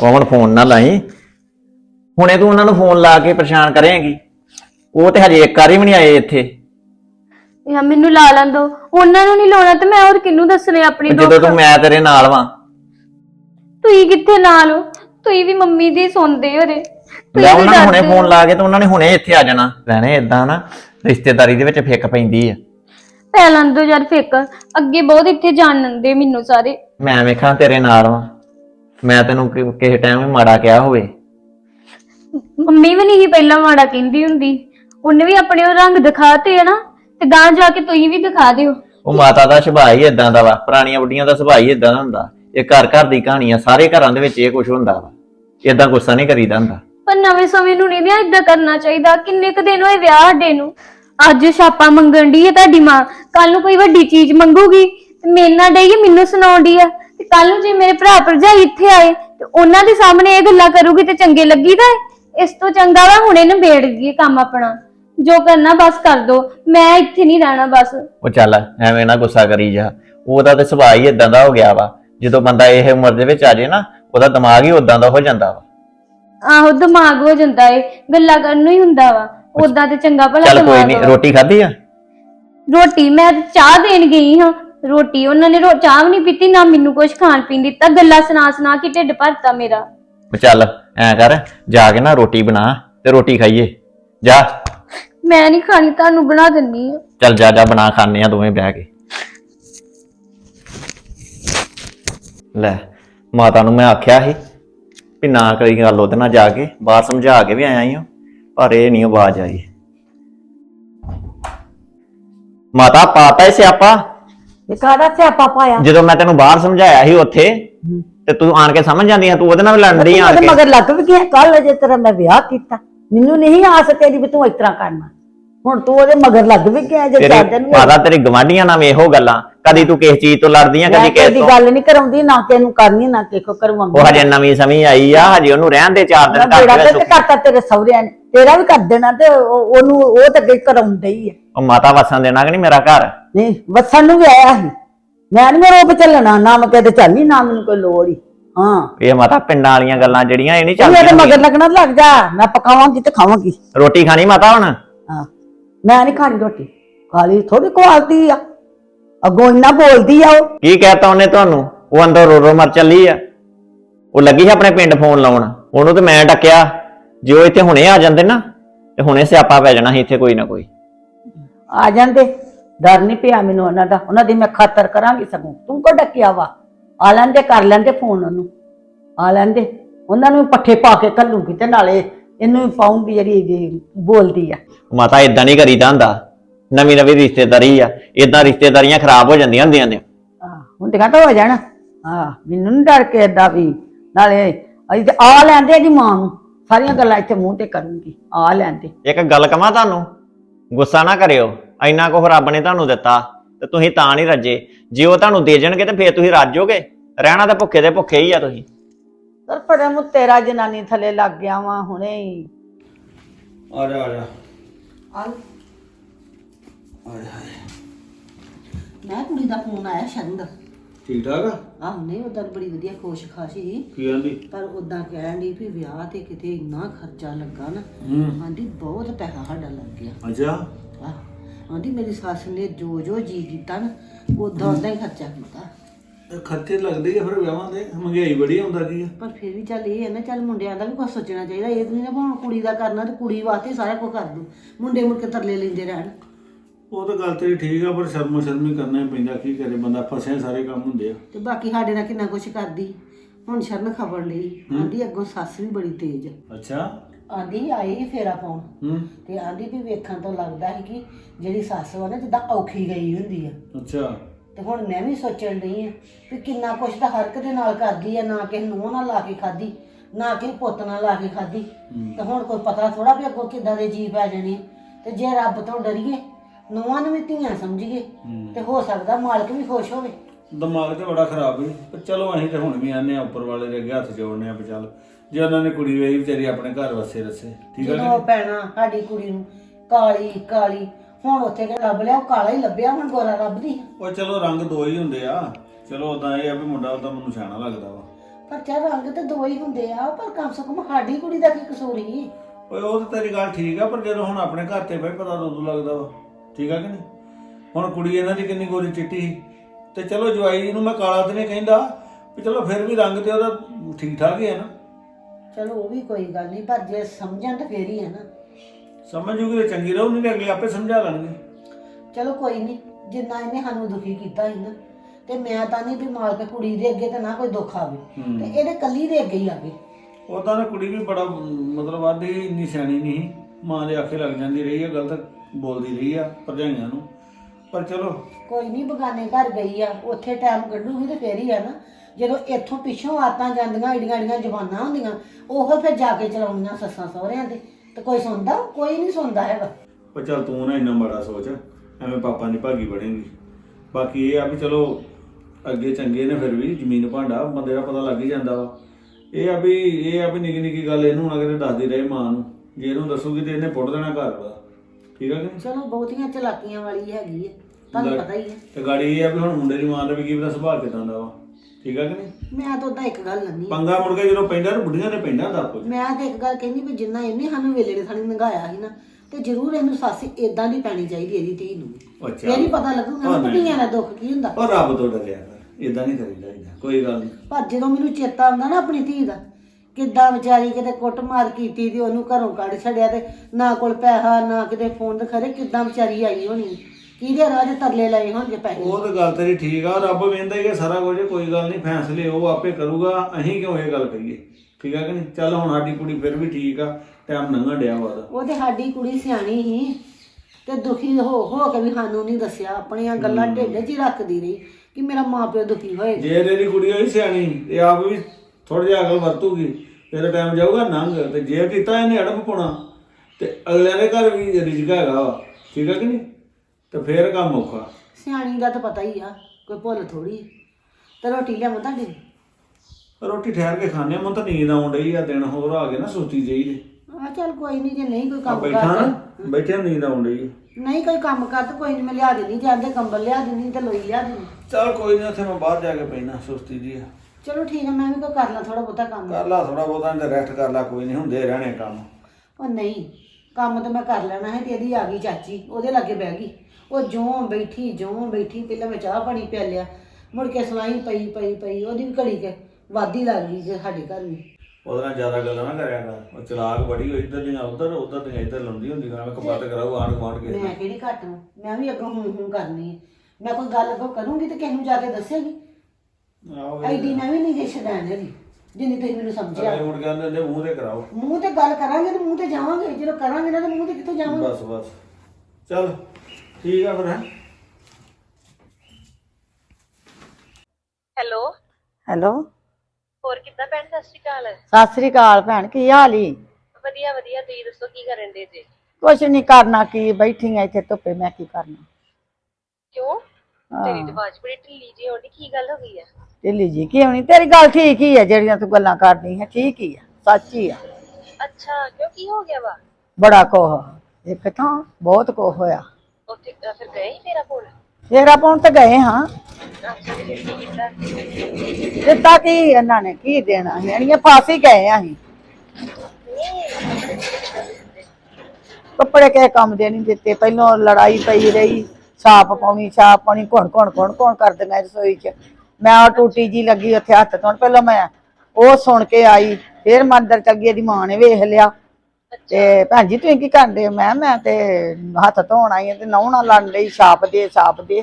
ਉਹ ਹੁਣ ਫੋਨ ਨਾ ਲਾਈ। ਹੁਣੇ ਤੂੰ ਉਹਨਾਂ ਨੂੰ ਫੋਨ ਲਾ ਕੇ ਪਰੇਸ਼ਾਨ ਕਰੇਂਗੀ। ਉਹ ਤੇ ਹਜੇ ਇੱਕ ਵਾਰੀ ਵੀ ਨਹੀਂ ਆਏ ਇੱਥੇ। ਯਾ ਮੈਨੂੰ ਲਾ ਲੈਣ ਦੋ। ਉਹਨਾਂ ਨੂੰ ਨਹੀਂ ਲਾਉਣਾ ਤੇ ਮੈਂ ਹੋਰ ਕਿਹਨੂੰ ਦੱਸਣੇ ਆਪਣੀ ਜਦੋਂ ਦੁੱਖ? ਤੂੰ ਮੈਂ ਤੇਰੇ ਨਾਲ ਵਾਂ। ਤੁਸੀਂ ਕਿੱਥੇ ਨਾਲ ਹੋ? ਤੁਸੀਂ ਵੀ ਮੰਮੀ ਦੀ ਸੁਣਦੇ ਹੋਰੇ ਲੈ ਉਹਨਾਂ ਨੂੰ ਹੁਣੇ ਫੋਨ। ਲਾ ਕੇ ਤੇ ਉਹਨਾਂ ਨੇ ਹੁਣੇ ਇੱਥੇ ਆ ਜਾਣਾ। ਰਹਿਣੇ ਇਦਾਂ ਨਾ ਰਿਸ਼ਤੇਦਾਰੀ ਦੇ ਵਿੱਚ ਫਿੱਕ ਪੈਂਦੀ ਆ। ਪੈ ਲੈਣ ਦੋ ਯਾਰ ਫੇਕ। ਅੱਗੇ ਬਹੁਤ ਇੱਥੇ ਜਾਣਨ ਦੇ ਮੈਨੂੰ ਸਾਰੇ। ਮੈਂ ਵੇਖਾਂ ਤੇਰੇ ਨਾਲ ਵਾਂ। ਮੈਂ ਤੈਨੂੰ ਕਿ- ਕਿਸੇ ਟਾਈਮ ਵੀ ਮਾੜਾ ਕਿਹਾ ਹੋਵੇ। ਮੰਮੀ ਵੀ ਨਹੀਂ ਸੀ ਪਹਿਲਾਂ ਮਾੜਾ ਕਹਿੰਦੀ ਹੁੰਦੀ। ਉਹਨੇ ਵੀ ਆਪਣੇ ਉਹ ਰੰਗ ਦਿਖਾਤੇ ਆ ਨਾ ਤੇ ਗਾਂ ਜਾ ਕੇ ਤੁਸੀਂ ਵੀ ਦਿਖਾ ਦਿਓ। ਉਹ ਮਾਤਾ ਦਾ ਸੁਭਾਅ ਹੀ ਇਦਾਂ ਦਾ ਵਾ ਪੁਰਾਣੀਆਂ ਬੁੱਢੀਆਂ ਦਾ ਸੁਭਾਅ ਹੀ ਇਦਾਂ ਦਾ ਹੁੰਦਾ। ਇਹ ਘਰ ਘਰ ਦੀ ਕਹਾਣੀ ਆ ਸਾਰੇ ਘਰਾਂ ਦੇ ਵਿੱਚ ਇਹ ਕੁਝ ਹੁੰਦਾ ਵਾ। ਇਦਾਂ ਗੁੱਸਾ ਨਹੀਂ ਕਰੀਦਾ ਹੁੰਦਾ। ਪਰ ਨਵੇਂ ਸਮੇਂ ਨੂੰ ਨਹੀਂ ਨਾ ਇਦਾਂ ਕਰਨਾ ਚਾਹੀਦਾ। ਕਿੰਨੇ ਕੁ ਦਿਨ ਹੋਏ ਵਿਆਹ ਸਾਡੇ ਨੂੰ? ਅੱਜ ਛਾਪਾ ਮੰਗਣ ਦੀ ਹੈ ਤੁਹਾਡੀ ਮਾਂ। ਕੱਲ ਨੂੰ ਕੋਈ ਵੱਡੀ ਚੀਜ਼ ਮੰਗੂਗੀ। ਤੇ ਮੇਰੇ ਨਾਲ ਡਈ ਹੈ, ਮੈਨੂੰ ਸੁਣਾਉਂਦੀ ਆ। ਤੇ ਕੱਲ ਨੂੰ ਜੇ ਮੇਰੇ ਭਰਾ ਭਰਜਾਈ ਇੱਥੇ ਆਏ ਤੇ ਉਹਨਾਂ ਦੇ ਸਾਹਮਣੇ ਇਹ ਗੱਲਾਂ ਕਰੂਗੀ ਤੇ ਚੰਗੇ ਲੱਗੀਦਾ ਹੈ। ਇਸ ਤੋਂ ਚੰਗਾ ਵਾ ਹੁਣੇ ਨਿਬੇੜ ਗਈ ਕੰਮ ਆਪਣਾ। ਜੋ ਕਰਨਾ ਬਸ ਕਰ ਦੋ। ਮੈਂ ਇੱਥੇ ਨਹੀਂ ਰਹਿਣਾ ਬਸ। ਉਹ ਚੱਲ ਐਵੇਂ ਨਾ ਗੁੱਸਾ ਕਰੀ ਜਾ। ਉਹਦਾ ਤੇ ਸੁਭਾਅ ਹੀ ਇਦਾਂ ਦਾ ਹੋ ਗਿਆ ਵਾ। ਜਦੋਂ ਬੰਦਾ ਇਹ ਉਮਰ ਦੇ ਵਿੱਚ ਆ ਜੇ ਨਾ ਉਹਦਾ ਦਿਮਾਗ ਹੀ ਉਦਾਂ ਦਾ ਹੋ ਜਾਂਦਾ ਵਾ। ਆਹੋ ਦਿਮਾਗ ਹੋ ਜਾਂਦਾ ਏ। ਗੱਲਾਂ ਕਰਨ ਨੂੰ ਹੀ ਹੁੰਦਾ ਵਾ। ਉਦਾਂ ਤੇ ਚੰਗਾ ਭਲਾ ਚੱਲ ਕੋਈ ਦਿਮਾਗ ਨਹੀਂ ਵਾ। ਰੋਟੀ ਖਾਧੀ ਆ? ਰੋਟੀ ਮੈਂ ਚਾਹ ਦੇਣ ਗਈ ਹਾਂ। ਰੋਟੀ ਉਹਨਾਂ ਨੇ ਰੋ ਚਾਹ ਵੀ ਨਹੀਂ ਪੀਤੀ ਨਾ ਮੈਨੂੰ ਕੁਝ ਖਾਣ ਪੀਣ ਦਿੱਤਾ ਗੱਲਾਂ ਸੁਣਾ ਸੁਣਾ ਕੇ ਢਿੱਡ ਭਰਤਾ ਮੇਰਾ। ਚੱਲ ਐ ਕਰ ਜਾ ਕੇ ਨਾ ਰੋਟੀ ਬਣਾ ਤੇ ਰੋਟੀ ਖਾਈਏ। ਜਾ। ਮੈਂ ਨਹੀਂ ਖਾਣੀ ਤੁਹਾਨੂੰ ਬਣਾ ਦਿੰਨੀ ਆ। ਚੱਲ ਜਾ ਜਾ ਬਣਾ ਖਾਣੇ ਆ ਦੋਵੇਂ ਬਹਿ ਕੇ। ਲੈ ਮਾਤਾ ਨੂੰ ਮੈਂ ਆਖਿਆ ਸੀ ਵੀ ਨਾ ਕਰੀ ਗੱਲ ਉਹਦੇ ਨਾਲ ਜਾ ਕੇ ਬਾਹਰ ਸਮਝਾ ਕੇ ਵੀ ਆਇਆ ਹੀ ਪਰ ਇਹ ਨਹੀਂ ਆਵਾਜ਼ ਆਈ। ਮਾਤਾ ਪਾਤਾ ਹੀ ਸਿਆਪਾ? ਇਹ ਕਾਹਦਾ ਸਿਆਪਾ ਪਾਇਆ? ਜਦੋਂ ਮੈਂ ਤੈਨੂੰ ਬਾਹਰ ਸਮਝਾਇਆ ਸੀ ਉੱਥੇ ਤੇ ਤੂੰ ਆਣ ਕੇ ਸਮਝ ਜਾਂਦੀ ਆ ਤੂੰ ਉਹਦੇ ਨਾਲ ਆਣ ਉਹਦੇ ਕੇ। ਮਗਰ ਲੱਗ ਵੀ ਗਿਆ। ਕੱਲ ਜੇ ਤੇਰਾ ਮੈਂ ਵਿਆਹ ਕੀਤਾ। ਮੈਨੂੰ ਨਹੀਂ ਆਸ ਤੇਰੀ ਵੀ ਤੂੰ ਇਸ ਤਰ੍ਹਾਂ ਕਰਨਾ। ਹੁਣ ਤੂੰ ਉਹਦੇ ਮਗਰ ਲੱਗ ਵੀ ਗਿਆ ਜੇ ਚਾਰ ਤੇਰੀ ਦਿਨ ਮਾਤਾ ਤੇਰੀ ਗਵਾਂਢੀਆਂ ਨਾਲ ਵੀ ਇਹੋ ਗੱਲਾਂ। ਕਦੀ ਤੂੰ ਕਿਸ ਚੀਜ਼ ਤੋਂ ਲੜਦੀ ਆ ਕਦੀ ਕਿਸ ਤੋਂ। ਗੱਲ ਨਹੀਂ ਕਰਾਉਂਦੀ ਨਾ ਕਿਸ ਕਰਨੀ ਨਾ ਕਿਸ ਕੋ ਕਰਵਾਉਂਦੀ। ਉਹ ਹਜੇ ਨਵੀਂ ਸਮੀ ਆਈ ਆ ਹਜੇ ਉਹਨੂੰ ਰਹਿਣ ਦੇ ਚਾਰ ਦਿਨ ਮੈਂ ਬੇੜਾ ਤੇ ਕਰਤਾ ਤੇਰੇ ਸਹੁਰਿਆਂ ਨੇ। ਤੇਰਾ ਵੀ ਕਰ ਦੇਣਾ ਤੇ ਉਹ- ਉਹਨੂੰ ਉਹ ਤਾਂ ਅੱਗੇ ਕਰਾਉਂਦਾ ਹੀ ਹੈ ਉਹ ਮਾਤਾ ਵਸਣ ਦੇਣਾ ਕਿ ਨਹੀਂ ਮੇਰਾ ਘਰ? ਨਹੀਂ ਵਸਣ ਨੂੰ ਵੀ ਆਇਆ ਸੀ। ਮੈਂ ਨਹੀਂ ਰੋਬ ਚੱਲਣਾ ਨਾ ਮੈਂ ਕਹਿੰਦੇ ਚੱਲ ਨਾ ਮੈਨੂੰ ਕੋਈ ਲੋੜ ਹੀ ਹਾਂ। ਇਹ ਮਾਤਾ ਪਿੰਡਾਂ ਵਾਲੀਆਂ ਗੱਲਾਂ ਜਿਹੜੀਆਂ ਇਹ ਨਹੀਂ ਚੱਲਦੀਆਂ ਮਗਰ ਲੱਗਣਾ ਲੱਗ ਜਾ ਮੈਂ ਪਕਾਵਾਂਗੀ ਤੇ ਖਾਵਾਂਗੀ। ਰੋਟੀ ਖਾਣੀ ਮਾਤਾ ਹੁਣ? ਹਾਂ। ਮੈਂ ਨਹੀਂ ਖਾਣੀ ਰੋਟੀ। ਖਾਲੀ ਥੋੜੀ ਕੁਆਲਤੀ ਆ। ਅੱਗੋਂ ਇੰਨਾ ਬੋਲਦੀ ਆ ਉਹ। ਕੀ ਕਹਿਤਾ ਉਹਨੇ ਤੁਹਾਨੂੰ? ਉਹ ਅੰਦਰ ਰੋ ਰੋ ਮਰ ਚੱਲੀ ਆ। ਉਹ ਲੱਗੀ ਸੀ ਆਪਣੇ ਪਿੰਡ ਫੋਨ ਲਾਉਣ। ਉਹਨੂੰ ਤੇ ਮੈਂ ਡੱਕਿਆ। ਜੇ ਉਹ ਇੱਥੇ ਹੁਣੇ ਆ ਜਾਂਦੇ ਨਾ ਤੇ ਹੁਣੇ ਸਿਆਪਾ ਪੈ ਜਾਣਾ ਸੀ ਇੱਥੇ ਕੋਈ ਨਾ ਕੋਈ। ਆ ਜਾਂਦੇ। ਡਰ ਨਹੀਂ ਪਿਆ ਮੈਨੂੰ ਉਹਨਾਂ ਦਾ। ਉਹਨਾਂ ਦੀ ਮੈਂ ਖਾਤਰ ਕਰਾਂਗੀ ਸਗੋਂ। ਤੂੰ ਕੋ ਡੱਕਿਆ ਵਾ? ਆ ਲੈਂਦੇ ਕਰ ਲੈਂਦੇ ਫੋਨ ਉਹਨੂੰ। ਆ ਲੈਂਦੇ। ਉਹਨਾਂ ਨੂੰ ਪੱਠੇ ਪਾ ਕੇ ਘੱਲੂਗੀ ਤੇ ਨਾਲੇ ਇਹਨੂੰ ਵੀ ਪਾਉਂਗੀ ਜਿਹੜੀ ਜੀ ਬੋਲਦੀ ਆ। ਮਾਤਾ ਇਦਾਂ ਨਹੀਂ ਕਰੀਦਾ ਹੁੰਦਾ। ਨਵੀਂ ਨਵੀਂ ਰਿਸ਼ਤੇਦਾਰੀ ਆ। ਇਦਾਂ ਰਿਸ਼ਤੇਦਾਰੀਆਂ ਖਰਾਬ ਹੋ ਜਾਂਦੀਆਂ ਹੁੰਦੀਆਂ ਨੇ। ਆਹ, ਹੁਣ ਤੇ ਘਟ ਹੋ ਜਾਣਾ। ਹਾਂ ਮੈਨੂੰ ਨਹੀਂ ਡਰ ਕੇ ਏਦਾਂ ਵੀ। ਨਾਲੇ ਅਸੀਂ ਤੇ ਆ ਲੈਂਦੇ ਇਹਦੀ ਮਾਂ ਨੂੰ। ਸਾਰੀਆਂ ਗੱਲਾਂ ਇੱਥੇ ਮੂੰਹ ਤੇ ਕਰੂੰਗੀ। ਆ ਲੈਂਦੇ। ਇੱਕ ਗੱਲ ਕਵਾਂ ਤੁਹਾਨੂੰ? ਗੁੱਸਾ ਨਾ ਕਰਿਓ। ਇੰਨਾ ਕੁ ਰੱਬ ਨੇ ਤੁਹਾਨੂੰ ਦਿੱਤਾ ਤੇ ਤੁਸੀਂ ਤਾਂ ਨਹੀਂ ਰੱਜੇ। ਜੇ ਉਹ ਤੁਹਾਨੂੰ ਦੇ ਜਾਣਗੇ ਤੇ ਫੇਰ ਤੁਸੀਂ ਰੱਜੋਗੇ ਰਹਿਣਾ ਤਾਂ ਭੁੱਖੇ ਦੇ ਭੁੱਖੇ ਹੀ ਆ ਤੁਸੀਂ। ਸਰ ਫੜੇ ਮੂੰ ਤੇਰਾ ਜਨਾਨੀ ਥੱਲੇ ਲੱਗ ਗਿਆ ਵਾਂ ਹੁਣੇ ਹੀ। ਆ ਜਾ ਆ ਜਾ। ਮੈਂ ਕੁੜੀ ਦਾ ਫੋਨ ਆਇਆ ਠੀਕ ਠਾਕ ਆ? ਆਹ ਨਹੀਂ ਉਦੋਂ ਬੜੀ ਵਧੀਆ ਖੁਸ਼ ਖਾਸ਼ੀ। ਕੀ ਆਂਦੀ? ਪਰ ਉਦਾਂ ਕਹਿਣ ਦੀ ਵੀ ਵਿਆਹ ਤੇ ਕਿਤੇ ਇੰਨਾ ਖਰਚਾ ਲੱਗਾ ਨਾ। ਹੂੰ। ਆਂਦੀ ਬਹੁਤ ਪੈਸਾ ਸਾਡਾ ਲੱਗ ਗਿਆ। ਅੱਛਾ। ਆਹ। ਆਂਦੀ ਮੇਰੀ ਸੱਸ ਨੇ ਜੋ ਜੋ ਜੀ ਕੀਤਾ ਨਾ ਉਦਾਂ ਉਦਾਂ ਹੀ ਖਰਚਾ ਕੀਤਾ। ਇਹ ਖਰਚੇ ਲੱਗਦੇ ਆ ਫਿਰ ਵਿਆਹਾਂ ਦੇ ਮਹਿੰਗਾਈ ਬੜੀ ਹੁੰਦਾ ਕੀ ਆ। ਪਰ ਫਿਰ ਵੀ ਚੱਲ ਇਹ ਹੈ ਨਾ ਚੱਲ ਮੁੰਡਿਆਂ ਦਾ ਵੀ ਕੁਝ ਸੋਚਣਾ ਚਾਹੀਦਾ ਇਹ ਨਹੀਂ ਨਾ ਵੀ ਹੁਣ ਕੁੜੀ ਦਾ ਕਰਨਾ ਤੇ ਕੁੜੀ ਵਾਸਤੇ ਸਾਰਾ ਕੁਝ ਕਰ ਦੂ ਮੁੰਡੇ ਮੁੜ ਕੇ ਤਰਲੇ ਲੈਂਦੇ ਰਹਿਣ। ਉਹ ਤਾਂ ਗੱਲ ਤੇਰੀ ਠੀਕ ਆ ਪਰ ਸ਼ਰਮੋ ਸ਼ਰਮੀ ਕਰਨਾ ਹੀ ਪੈਂਦਾ ਕੀ ਕਰੇ ਬੰਦਾ ਫਸਿਆ ਸਾਰੇ ਕੰਮ ਹੁੰਦੇ ਆ। ਤੇ ਬਾਕੀ ਸਾਡੇ ਨਾਲ ਕਿੰਨਾ ਕੁਝ ਕਰਦੀ ਹੁਣ ਸ਼ਰਨ ਖਬਰ ਲਈ ਆਂਦੀ ਅੱਗੋਂ ਸੱਸ ਵੀ ਬੜੀ ਤੇਜ਼। ਆ ਅੱਛਾ। ਆਂਦੀ ਆਈ ਫੇਰਾ ਪਾਉਣ। ਹੂੰ। ਤੇ ਆਂਦੀ ਵੀ ਵੇਖਣ ਤੋਂ ਲੱਗਦਾ ਹੈ ਕਿ ਜਿਹੜੀ ਸੱਸ ਵਾ ਨਾ ਜਿੱਦਾਂ ਔਖੀ ਗਈ ਹੁੰਦੀ ਆ। ਅੱਛਾ। ਤੇ ਹੁਣ ਮੈਂ ਵੀ ਸੋਚਣ ਡਈ ਆ ਵੀ ਕਿੰਨਾ ਕੁਛ ਤਾਂ ਹਰ ਇੱਕ ਦੇ ਨਾਲ ਕਰਦੀ ਆ ਨਾ ਕਿਸੇ ਨੂੰਹ ਨਾਲ ਲਾ ਕੇ ਖਾਦੀ ਨਾ ਕਿਸੇ ਪੁੱਤ ਨਾਲ ਲਾ ਕੇ ਖਾਦੀ ਤੇ ਹੁਣ ਕੋਈ ਪਤਾ ਥੋੜਾ ਵੀ ਅੱਗੋਂ ਕਿੱਦਾਂ ਦੇ ਜੀ ਪੈ ਜਾਣੇ ਤੇ ਜੇ ਰੱਬ ਤੋਂ ਡਰੀਏ ਨੂੰਹਾਂ ਨੂੰ ਵੀ ਧੀਆਂ ਸਮਝੀਏ ਤੇ ਹੋ ਸਕਦਾ ਮਾਲਕ ਵੀ ਖੁਸ਼ ਹੋਵੇ। ਦਿਮਾਗ ਤੇ ਬੜਾ ਖਰਾਬ ਹੈ ਪਰ ਚਲੋ ਅਸੀਂ ਤੇ ਹੁਣ ਵੀ ਆਨੇ ਆ ਉੱਪਰ ਵਾਲੇ ਦੇ ਅੱਗੇ ਹੱਥ ਜੋੜਨੇ ਆ ਵੀ ਚੱਲ। ਜੇ ਉਹਨਾਂ ਨੇ ਕੁੜੀ ਵੇਈ ਵਿਚਾਰੀ ਆਪਣੇ ਘਰ ਵਸੇ ਰਸੇ ਠੀਕ ਆ ਜਦੋਂ ਉਹ ਪੈਣਾ ਸਾਡੀ ਕੁੜੀ ਨੂੰ ਕਾਲੀ ਕਾਲੀ ਹੁਣ ਉੱਥੇ ਕਿ ਲੱਭ ਲਿਆ ਉਹ ਕਾਲਾ ਹੀ ਲੱਭਿਆ ਹੁਣ ਗੋਰਾ ਲੱਭਦੀ ਉਹ ਚਲੋ ਰੰਗ ਦੋ ਹੀ ਹੁੰਦੇ ਆ। ਚਲੋ ਉਦਾਂ ਇਹ ਆ ਵੀ ਮੁੰਡਾ ਉਹਦਾ ਮੈਨੂੰ ਸਿਆਣਾ ਲੱਗਦਾ ਵਾ। ਪਰ ਚਾਹ ਰੰਗ ਤੇ ਦੋ ਹੀ ਹੁੰਦੇ ਆ ਪਰ ਕਮ ਸੇ ਕਮ ਸਾਡੀ ਕੁੜੀ ਦਾ ਕੀ ਕਸੂਰ ਓਏ ਉਹ ਤਾਂ ਤੇਰੀ ਗੱਲ ਠੀਕ ਆ ਪਰ ਜਦੋਂ ਹੁਣ ਆਪਣੇ ਘਰ ਤੇ ਬਈ ਪਤਾ ਉਦੋਂ ਲੱਗਦਾ ਵਾ। ਠੀਕ ਆ ਕਿ ਨਹੀਂ? ਹੁਣ ਕੁੜੀ ਇਹਨਾਂ ਦੀ ਕਿੰਨੀ ਗੋਰੀ ਚਿੱਟੀ ਸੀ। ਤੇ ਚਲੋ ਜਵਾਈ ਨੂੰ ਮੈਂ ਕਾਲਾ ਤੇ ਨਹੀਂ ਕਹਿੰਦਾ ਵੀ ਚਲੋ ਫਿਰ ਵੀ ਰੰਗ ਤੇ ਉਹਦਾ ਠੀਕ ਠਾਕ ਹੀ ਹੈ ਨਾ। ਚਲੋ ਉਹ ਵੀ ਕੋਈ ਗੱਲ ਨਹੀਂ ਪਰ ਜੇ ਸਮਝਣ ਤਾਂ ਫੇਰ ਹੀ ਹੈ ਨਾ। ਸਮਝ ਜੂਗੀ ਤੇ ਚੰਗੀ ਰਹੂ ਨਹੀਂ ਤੇ ਅਗਲੇ ਆਪੇ ਸਮਝਾ ਲੈਣਗੇ। ਚਲੋ ਕੋਈ ਨਹੀਂ ਜਿੰਨਾ ਇਹਨੇ ਸਾਨੂੰ ਦੁਖੀ ਕੀਤਾ ਸੀ ਨਾ ਤੇ ਮੈਂ ਤਾਂ ਨਹੀਂ ਵੀ ਮਾਲਕ ਕੁੜੀ ਦੇ ਅੱਗੇ ਤੇ ਨਾ ਕੋਈ ਦੁੱਖ ਆਵੇ ਹੂੰ। ਤੇ ਇਹਦੇ ਕੱਲੀ ਦੇ ਅੱਗੇ ਹੀ ਆਵੇ। ਉਦਾਂ ਤਾਂ ਕੁੜੀ ਵੀ ਬੜਾ ਮਤਲਬ ਆਦੀ ਇੰਨੀ ਸਿਆਣੀ ਨਹੀਂ ਸੀ। ਮਾਂ ਦੇ ਆਖੇ ਲੱਗ ਜਾਂਦੀ ਰਹੀ ਹੈ ਗਲਤ ਬੋਲਦੀ ਰਹੀ ਆ ਭਰਜਾਈਆਂ ਨੂੰ। ਪਰ ਚਲੋ। ਕੋਈ ਨਹੀਂ ਬਗਾਨੇ ਘਰ ਗਈ ਆ ਉੱਥੇ ਟਾਈਮ ਕੱਢੂਗੀ ਤੇ ਫੇਰ ਹੀ ਆ ਨਾ। ਜਦੋਂ ਇੱਥੋਂ ਪਿੱਛੋਂ ਆਤਾਂ ਜਾਂਦੀਆਂ ਏਡੀਆਂ ਏਡੀਆਂ ਜ਼ਬਾਨਾਂ ਹੁੰਦੀਆਂ ਉਹ ਫਿਰ ਜਾ ਕੇ ਚਲਾਉਣੀਆਂ ਸੱਸਾਂ ਸਹੁਰਿਆਂ ਦੇ ਤੇ ਕੋਈ ਸੁਣਦਾ? ਕੋਈ ਨਹੀਂ ਸੁਣਦਾ ਹੈਗਾ। ਪਰ ਚੱਲ ਤੂੰ ਨਾ ਇੰਨਾ ਬੜਾ ਸੋਚ ਐਵੇਂ ਪਾਪਾ ਦੀ ਭਾਗੀ ਬਣੇਗੀ। ਬਾਕੀ ਇਹ ਆ ਵੀ ਚਲੋ ਅੱਗੇ ਚੰਗੇ ਨੇ ਫਿਰ ਵੀ ਜ਼ਮੀਨ ਭਾਂਡਾ ਬੰਦੇ ਦਾ ਪਤਾ ਲੱਗ ਹੀ ਜਾਂਦਾ ਵਾ। ਇਹ ਆ ਵੀ ਇਹ ਆ ਵੀ ਨਿੱਕੀ ਨਿੱਕੀ ਗੱਲ ਇਹਨੂੰ ਨਾ ਕਿਤੇ ਦੱਸਦੀ ਰਹੇ ਮਾਂ ਨੂੰ। ਜੇ ਇਹਨੂੰ ਦੱਸੂਗੀ ਤੇ ਇਹਨੇ ਪੁੱਟ ਦੇਣਾ ਘਰ ਦਾ ਠੀਕ ਆ ਕਿ ਨਹੀਂ? ਚਲੋ ਬਹੁਤੀਆਂ ਚਲਾਕੀਆਂ ਵਾਲੀ ਹੈਗੀ ਹੈ ਤੁਹਾਨੂੰ। ਪਤਾ ਹੀ ਹੈ ਤੇ ਗਾੜੀ ਇਹ ਆ ਵੀ ਹੁਣ ਮੁੰਡੇ ਦੀ ਮਾਂ ਦਾ ਵੀ ਕੀ ਪਤਾ ਸੁਭਾਅ ਕਿਦਾਂ ਦਾ ਵਾ। ਠੀਕ ਆ ਕਿ ਨਹੀਂ? ਮੈਂ ਤਾਂ ਉਦਾਂ ਇੱਕ ਗੱਲ ਲੰਨੀ ਪੰਗਾ ਮੁੜ ਕੇ ਜਦੋਂ ਪੈਂਦਾ ਤਾਂ ਬੁੱਢੀਆਂ ਨੇ ਪੈਂਦਾ ਦਾ ਕੁਝ ਮੈਂ ਤਾਂ ਇੱਕ ਗੱਲ ਕਹਿੰਦੀ ਵੀ ਜਿੰਨਾ ਇਹਨੇ ਸਾਨੂੰ ਵੇਲੇ ਥਾਣੀ ਨੰਗਾਇਆ ਸੀ ਨਾ ਤੇ ਜ਼ਰੂਰ ਇਹਨੂੰ ਸੱਸ ਇਦਾਂ ਦੀ ਪੈਣੀ ਚਾਹੀਦੀ ਇਹਦੀ ਧੀ ਨੂੰ। ਅੱਛਾ। ਫੇਰ ਹੀ ਪਤਾ ਲੱਗੂਗਾ ਨਾ ਨਹੀਂ। ਧੀਆਂ ਦਾ ਦੁੱਖ ਕੀ ਹੁੰਦਾ। ਉਹ ਰੱਬ ਤੋਂ ਡਰਿਆ ਕਰ ਇਦਾਂ ਨਹੀਂ ਕਰੀਦਾ ਏਦਾਂ ਕੋਈ ਗੱਲ ਨਹੀਂ। ਪਰ ਜਦੋਂ ਮੈਨੂੰ ਚੇਤਾ ਆਉਂਦਾ ਨਾ ਆਪਣੀ ਧੀ ਦਾ ਕਿੱਦਾਂ ਵਿਚਾਰੀ ਕਿਤੇ ਕੁੱਟਮਾਰ ਕੀਤੀ ਤੇ ਉਹਨੂੰ ਘਰੋਂ ਕੱਢ ਛੱਡਿਆ ਤੇ ਨਾ ਕੋਲ ਪੈਸਾ ਨਾ ਕਿਤੇ ਫੋਨ ਦਿਖਾਰੇ ਕਿੱਦਾਂ ਵਿਚਾਰੀ ਆਈ ਹੋਣੀ। ਕਿਹਦੇ 'ਚ ਤਰਲੇ ਲਏ ਹੋਣਗੇ ਪੈਸੇ? ਉਹ ਤਾਂ ਗੱਲ ਤੇਰੀ ਠੀਕ ਆ ਰੱਬ ਵੇਂਦਾ ਹੀ ਆ ਸਾਰਾ ਕੁਝ ਕੋਈ ਗੱਲ ਨਹੀਂ ਫੈਸਲੇ ਉਹ ਆਪੇ ਕਰੂਗਾ ਅਸੀਂ ਕਿਉਂ ਇਹ ਗੱਲ ਕਰੀਏ ਠੀਕ ਆ ਕਿ ਨਹੀਂ? ਚੱਲ ਹੁਣ ਸਾਡੀ ਕੁੜੀ ਫਿਰ ਵੀ ਠੀਕ ਆ ਟਾਈਮ ਲੰਘਣ ਡਿਆ ਵਾ ਉਹਦਾ। ਉਹ ਤੇ ਸਾਡੀ ਕੁੜੀ ਸਿਆਣੀ ਸੀ ਤੇ ਦੁਖੀ ਹੋ ਹੋ ਕੇ ਵੀ ਸਾਨੂੰ ਨਹੀਂ ਦੱਸਿਆ ਆਪਣੀਆਂ ਗੱਲਾਂ ਢਿੱਡ 'ਚ ਹੀ ਰੱਖਦੀ ਰਹੀ ਕਿ ਮੇਰਾ ਮਾਪਿਓ ਦੁਖੀ ਹੋਏ। ਜੇ ਤੇਰੀ ਕੁੜੀ ਹੋਈ ਸਿਆਣੀ ਇਹ ਆਪ ਵੀ ਥੋੜਾ ਜਿਹਾ ਅਕਲ ਵਰਤੂਗੀ ਤੇਰਾ ਟਾਈਮ ਜਾਊਗਾ ਨੰਗ ਤੇ ਜੇ ਕੀਤਾ ਇਹਨੇ ਅੜਪ ਪਾਉਣਾ ਤੇ ਅਗਲਿਆਂ ਦੇ ਘਰ ਵੀ ਰਿਜਕ ਹੈਗਾ ਵਾ ਠੀਕ ਆ ਕਿ ਨਹੀਂ? ਤੇ ਫੇਰ ਕੰਮ ਔਖਾ। ਸਿਆਣੀ ਦਾ ਤਾਂ ਪਤਾ ਹੀ ਆ ਕੋਈ ਭੁੱਲ ਥੋੜੀ ਤੇ ਰੋਟੀ ਲਿਆਵਾਂ ਤੁਹਾਡੀ ਰੋਟੀ ਠਹਿਰ ਕੇ ਖਾਣੇ ਮਨ ਤਾਂ ਨੀਂਦ ਆਉਣ ਡਈ ਆ ਦਿਨ ਹੋਰ ਆ ਗਏ ਨਾ ਸੁਸਤੀ ਜਿਹੀ ਦੇ ਆ ਚੱਲ ਕੋਈ ਨਹੀਂ ਜੇ ਨਹੀਂ ਕੋਈ ਆ ਕੰਮ ਬੈਠਾ ਕਰਦਾ ਨਾ ਬੈਠਿਆ ਨੀਂਦ ਆਉਣ ਡਈ ਨਹੀਂ ਕੋਈ ਕੰਮ ਕਰ ਤਾਂ ਕੋਈ ਨਹੀਂ ਮੈਂ ਲਿਆ ਦੇਣੀ ਜਾਂਦੇ ਕੰਬਲ ਲਿਆ ਦੇਣੀ ਤੇ ਲੋਈ ਲਿਆ ਦੇਣੀ ਚਲ ਕੋਈ ਨਹੀਂ ਉੱਥੇ ਮੈਂ ਬਾਹਰ ਜਾ ਕੇ ਪੈਣਾ ਸੁਸਤੀ ਜੀ ਆ। ਚਲੋ ਠੀਕ ਹੈ ਮੈਂ ਵੀ ਕੋਈ ਕਰ ਲਾਂ ਥੋੜਾ ਬਹੁਤਾ ਕੰਮ। ਕਰ ਲਾ ਥੋੜਾ ਬਹੁਤਾ ਨਹੀਂ ਰੈਸਟ ਕਰ ਲਾ ਕੋਈ ਨਹੀਂ ਹੁੰਦੇ ਰਹਿਣੇ ਕੰਮ। ਉਹ ਨਹੀਂ ਕੰਮ ਤਾਂ ਮੈਂ ਕਰ ਲੈਣਾ ਹੈ ਤੇ ਇਹਦੀ ਆ ਗਈ ਚਾਚੀ ਉਹਦੇ ਲਾਗੇ ਬਹਿ ਗਈ। ਉਹ ਜਿਉਂ ਬੈਠੀ ਜਿਉਂ ਬੈਠੀ ਪਹਿਲਾਂ ਮੈਂ ਚਾਹ ਪਾਣੀ ਪਿਆ ਲਿਆ ਮੁੜ ਕੇ ਸਲਾਈ ਪਈ ਪਈ ਪਈ ਉਹਦੀ ਵੀ ਘੜੀ ਕੇ ਵਾਦੀ ਲੱਗ ਗਈ ਜੇ ਸਾਡੇ ਘਰ ਵੀ। ਉਹਦੇ ਨਾਲ ਜ਼ਿਆਦਾ ਗੱਲਾਂ ਨਾ ਕਰਿਆ ਕਰ ਉਹ ਚਲਾਕ ਬੜੀ ਹੋਈ ਇੱਧਰ ਦੀਆਂ ਉੱਧਰ ਉੱਧਰ ਦੀਆਂ ਇੱਧਰ ਲੰਦੀ ਹੁੰਦੀ ਗੱਲ ਕਪੱਤ ਕਰਾਉ ਆਣ ਗਵਾਂਢ ਕੇ ਮੈਂ ਕਿਹੜੀ ਘੱਟ ਨੂੰ ਮੈਂ ਵੀ ਅੱਗੋਂ ਹੂੰ ਹੂੰ ਕਰਨੀ ਹੈ ਮੈਂ ਕੋਈ ਗੱਲ ਅੱਗੋਂ ਕਰੂੰਗੀ ਤੇ ਕਿਸੇ ਨੂੰ ਜਾ ਕੇ ਦੱਸੇਗੀ? ਆਹੋ ਐਡੀ ਮੈਂ ਵੀ ਨਹੀਂ ਜੇ ਛਡਾਣ ਹੈਗੀ ਜਿੰਨੀ ਤੁਸੀਂ ਮੈਨੂੰ ਸਮਝਿਆ। ਅਰੇ ਮੁੜ ਕੇ ਆਂਦੇ ਨੇ ਮੂੰਹ ਤੇ ਕਰਾਓ। ਮੂੰਹ ਤੇ ਗੱਲ ਕਰਾਂਗੇ ਤੇ ਮੂੰਹ ਤੇ ਜਾਵਾਂਗੇ ਜਦੋਂ ਕਰਾਂਗੇ ਨਾ ਤੇ ਮੂੰਹ ਤੇ ਕਿੱਥੋਂ ਜਾਵਾਂਗੇ? ਬਸ ਬਸ। ਚਲ। ਠੀਕ ਆ ਫਿਰ ਹੈਂ? ਹੈਲੋ। ਹੈਲੋ। ਹੋਰ ਕਿੱਦਾਂ ਭੈਣ ਸਤਿ ਸ਼੍ਰੀ ਅਕਾਲ? ਸਤਿ ਸ੍ਰੀ ਅਕਾਲ ਭੈਣ ਕੀ ਹਾਲ ਈ? ਵਧੀਆ ਵਧੀਆ। ਤੁਸੀਂ ਦੱਸੋ ਕੀ ਕਰਨ ਦੇ ਜੇ? ਕੁਛ ਨਹੀਂ ਕਰਨਾ ਕੀ ਬੈਠੀ ਆ ਇੱਥੇ ਧੁੱਪੇ ਮੈਂ ਕੀ ਕਰਨਾ? ਕਿਉਂ? ਤੇਰੀ ਤੇ ਆਵਾਜ਼ ਬੜੀ ਢਿੱਲੀ ਜੀ ਹੋਣੀ ਕੀ ਗੱਲ ਹੋ ਗਈ ਆ? ਢਿੱਲੀ ਜੀ ਕੀ ਹੋਣੀ? ਤੇਰੀ ਗੱਲ ਠੀਕ ਹੀ ਹੈ ਜਿਹੜੀਆਂ ਤੂੰ ਗੱਲਾਂ ਕਰਦੀ ਹੈ ਠੀਕ ਹੀ ਆ ਸੱਚ ਹੀ ਆ। ਅੱਛਾ ਕਿਉਂ ਕੀ ਹੋ ਗਿਆ ਵਾ? ਬੜਾ ਕੋਹ ਇੱਕ ਤਾਂ ਬਹੁਤ ਕੋਹ ਹੋਇਆ। ਉੱਥੇ ਅ, ਫਿਰ ਗਏ ਹੀ ਤੇਰਾ ਫੋਨ ਤੇਰਾ ਪਾਉਣ ਤੇ ਗਏ ਹਾਂ। ਅੱਛਾ ਤੇ ਫਿਰ ਕੀ ਕੀਤਾ ਦਿੱਤਾ ਕੀ ਇਹਨਾਂ ਨੇ? ਕੀ ਦੇਣਾ ਸੀ? ਅਣੀਆਂ ਫਾਸੀ ਗਏ ਆ ਅਸੀਂ। ਕੱਪੜੇ ਕਿਸੇ ਕੰਮ ਦੇ ਨਹੀਂ ਦਿੱਤੇ। ਪਹਿਲਾਂ ਲੜਾਈ ਪਈ ਰਹੀ। ਸਾਫ਼ ਪਾਉਣੀ ਛਾਪ ਪਾਉਣੀ। ਘੁਣ ਘੁਣ ਘੁਣ ਘੁਣ ਕਰਦੀਆਂ ਰਸੋਈ 'ਚ। ਮੈਂ ਉਹ ਟੂਟੀ ਜੀ ਲੱਗੀ ਉੱਥੇ ਹੱਥ ਧੋਣ। ਪਹਿਲਾਂ ਮੈਂ ਉਹ ਸੁਣ ਕੇ ਆਈ। ਫਿਰ ਮੈਂ ਅੰਦਰ ਚੱਲ ਗਈ। ਇਹਦੀ ਮਾਂ ਨੇ ਵੇਖ ਲਿਆ। ਤੇ ਭੈਣ ਜੀ ਤੁਸੀਂ ਕੀ ਕਰਦੇ ਮੈਂ ਮੈਂ ਤੇ ਹੱਥ ਧੋਣ ਆਈ ਹਾਂ ਤੇ ਨਹੁਣਾ ਲੜਨ ਲਈ ਛਾਪ ਦੇ ਛਾਪ ਦੇ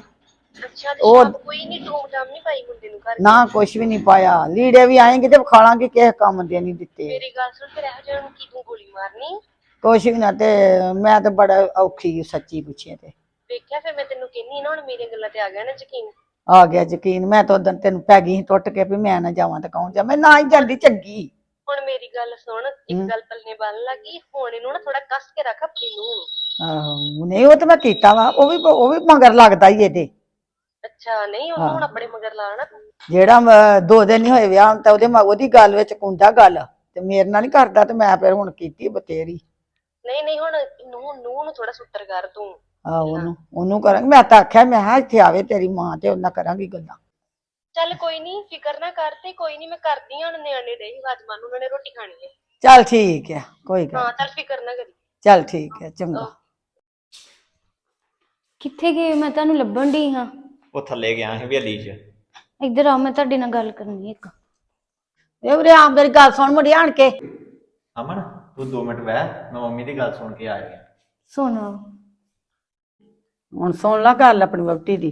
ਅੱਛਾ ਉਹ- ਕੋਈ ਨਹੀਂ ਟੂਮ ਟਾਮ ਨਹੀਂ ਪਾਈ ਮੁੰਡੇ ਨੂੰ ਘਰ? ਨਾ ਕੁਛ ਵੀ ਨਹੀਂ ਪਾਇਆ। ਲੀੜੇ ਵੀ ਆਏਂਗੇ ਤੇ ਵਿਖਾਲਾਂਗੇ ਕਿਸੇ ਕੰਮ ਦੇ ਨਹੀਂ ਦਿੱਤੇ। ਮੇਰੀ ਗੱਲ ਸੁਣ ਫਿਰ ਇਹੋ ਜਿਹਾ ਨੂੰ ਕੀ ਤੂੰ ਗੋਲੀ ਮਾਰਨੀ? ਕੁਛ ਵੀ ਨਾ ਤੇ ਮੈਂ ਤਾਂ ਬੜਾ ਔਖੀ ਸੱਚੀ ਪੁੱਛੇ ਤੇ। ਵੇਖਿਆ ਫਿਰ ਮੈਂ ਤੈਨੂੰ ਕਹਿੰਨੀ ਨਾ ਹੁਣ ਮੇਰੀਆਂ ਗੱਲਾਂ ਤੇ ਆ ਗਿਆ ਨਾ ਯਕੀਨ। ਆ ਗਿਆ ਯਕੀਨ। ਮੈਂ ਤਾਂ ਉਦੋਂ ਤੈਨੂੰ ਪੈ ਗਈ ਸੀ ਟੁੱਟ ਕੇ ਵੀ ਮੈਂ ਨਾ ਜਾਵਾਂ ਤਾਂ ਕੌਣ ਜਾ ਮੈਂ ਨਾ ਹੀ ਜਾਂਦੀ ਚੰਗੀ। ਹੁਣ ਮੇਰੀ ਗੱਲ ਸੁਣ ਇੱਕ ਗੱਲ ਪੱਲੇ ਬੰਨ ਲੱਗੀ ਹੁਣ ਇਹਨੂੰ ਨਾ ਥੋੜਾ ਕੱਸ ਕੇ ਰੱਖ ਆਪਣੀ ਨੂੰ। ਆਹੋ ਨਹੀਂ ਉਹ ਤਾਂ ਮੈਂ ਕੀਤਾ ਵਾ ਉਹ ਵੀ ਉਹ ਵੀ ਮਗਰ ਲੱਗਦਾ ਹੀ ਇਹਦੇ। ਅੱਛਾ ਨਹੀਂ ਉਹਨੂੰ ਹੁਣ ਆਪਣੇ ਮਗਰ ਲਾਣਾ। ਜਿਹੜਾ ਮ- ਦੋ ਦਿਨ ਨਹੀਂ ਹੋਏ ਵਿਆਹ ਨੂੰ ਤਾਂ ਉਹਦੇ ਮ- ਉਹਦੀ ਗੱਲ ਵਿੱਚ ਕੁੰਦਾ ਗੱਲ ਤੇ ਮੇਰੇ ਨਾਲ ਨਹੀਂ ਕਰਦਾ ਤੇ ਮੈਂ ਫਿਰ ਹੁਣ ਕੀਤੀ ਬਤੇਰੀ ਨਹੀਂ ਨਹੀਂ ਹੁਣ ਨੂੰ ਨੂੰ ਨੂੰ ਥੋੜਾ ਸੁੱਤਰ ਕਰ ਤੂੰ। ਆ ਉਹਨੂੰ ਉਹਨੂੰ ਕਰਾਂਗੀ ਮੈਂ ਤਾਂ ਆਖਿਆ ਮੈਂ ਹਾਂ ਇੱਥੇ ਆਵੇ ਤੇਰੀ ਮਾਂ ਤੇ ਉਹਨਾਂ ਕਰਾਂਗੀ ਗੱਲਾਂ। ਚੱਲ ਕੋਈ ਨਹੀਂ ਫਿਕਰ ਨਾ ਕਰ ਤੇ ਕੋਈ ਨਹੀਂ ਮੈਂ ਕਰਦੀ ਹਾਂ ਹੁਣ ਨਿਆਣੇ ਦੇ ਵਾਜਮਾਨ ਨੂੰ ਉਹਨਾਂ ਨੇ ਰੋਟੀ ਖਾਣੀ ਹੈ। ਚੱਲ ਠੀਕ ਹੈ ਕੋਈ ਗੱਲ ਹਾਂ ਚੱਲ ਫਿਕਰ ਨਾ ਕਰੀ। ਚੱਲ ਠੀਕ ਹੈ ਚੰਗਾ। ਕਿੱਥੇ ਗਏ? ਮੈਂ ਤੁਹਾਨੂੰ ਲੱਭਣ ਦੀ ਹਾਂ। ਉਹ ਥੱਲੇ ਗਿਆ ਸੀ ਹਵੇਲੀ 'ਚ। ਇੱਧਰ ਆਓ ਮੈਂ ਤੁਹਾਡੇ ਨਾਲ ਗੱਲ ਕਰਨੀ ਹੈ ਇੱਕ। ਇਹ ਉਰੇ ਆ ਮੇਰੀ ਗੱਲ ਸੁਣ ਮੁੜੀ ਆਣ ਕੇ। ਅਮਨ ਤੂੰ 2 ਮਿੰਟ ਬਹਿ ਮੈਂ ਮੰਮੀ ਦੀ ਗੱਲ ਸੁਣ ਕੇ ਆ ਗਿਆ ਸੁਣੋ। ਹੁਣ ਸੁਣ ਲਾ ਗੱਲ ਆਪਣੀ ਵਹੁਟੀ ਦੀ।